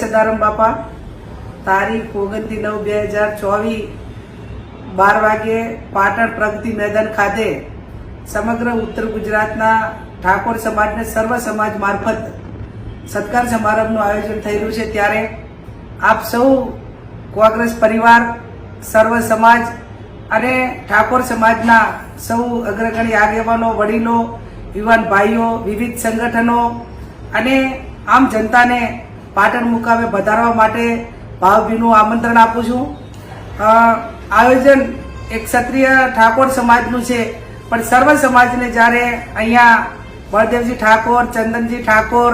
સદારામ બાપા. તારીખ ઓગણતી નવ, બે હજાર ચોવીસ, બાર વાગે પાટણ પ્રગતિ મેદાન ખાતે સમગ્ર ઉત્તર ગુજરાતના ઠાકોર સમાજને સર્વ સમાજ મારફત સત્કાર સમારંભનું આયોજન રહ્યું છે. ત્યારે આપ સૌ કોંગ્રેસ પરિવાર, સર્વ સમાજ અને ઠાકોર સમાજના સૌ અગ્રગણી આગેવાનો, વડીલો, યુવાન ભાઈઓ, વિવિધ સંગઠનો અને આમ જનતાને પાટણ મુકામે વધારવા માટે ભાવભીનું આમંત્રણ આપું છું. આયોજન એક ક્ષત્રિય ઠાકોર સમાજનું છે, પણ સર્વ સમાજને જ્યારે અહીંયા બળદેવજી ઠાકોર, ચંદનજી ઠાકોર,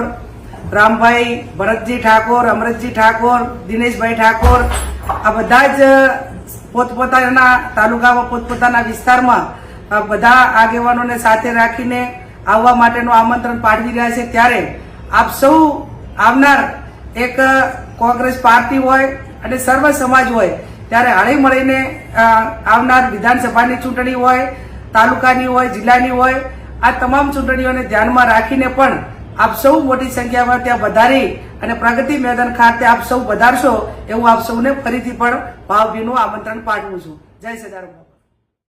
રામભાઈ ભરતજી ઠાકોર, અમરતજી ઠાકોર, દિનેશભાઈ ઠાકોર, આ બધા જ પોતપોતાના તાલુકામાં, પોતપોતાના વિસ્તારમાં બધા આગેવાનોને સાથે રાખીને આવવા માટેનું આમંત્રણ પાઠવી રહ્યા છે. ત્યારે આપ સૌ આવનાર એક કોંગ્રેસ પાર્ટી હોય અને સર્વ સમાજ હોય, ત્યારે હળી મળીને આવનાર વિધાનસભાની ચૂંટણી હોય, તાલુકાની હોય, જિલ્લાની હોય, આ તમામ ચૂંટણીઓને ધ્યાનમાં રાખીને પણ આપ સૌ મોટી સંખ્યામાં ત્યાં વધારી અને પ્રગતિ મેદાન ખાતે આપ સૌ વધારશો એવું આપ સૌને ફરીથી પણ ભાવભીનું આમંત્રણ પાઠવું છું. જય સદારામ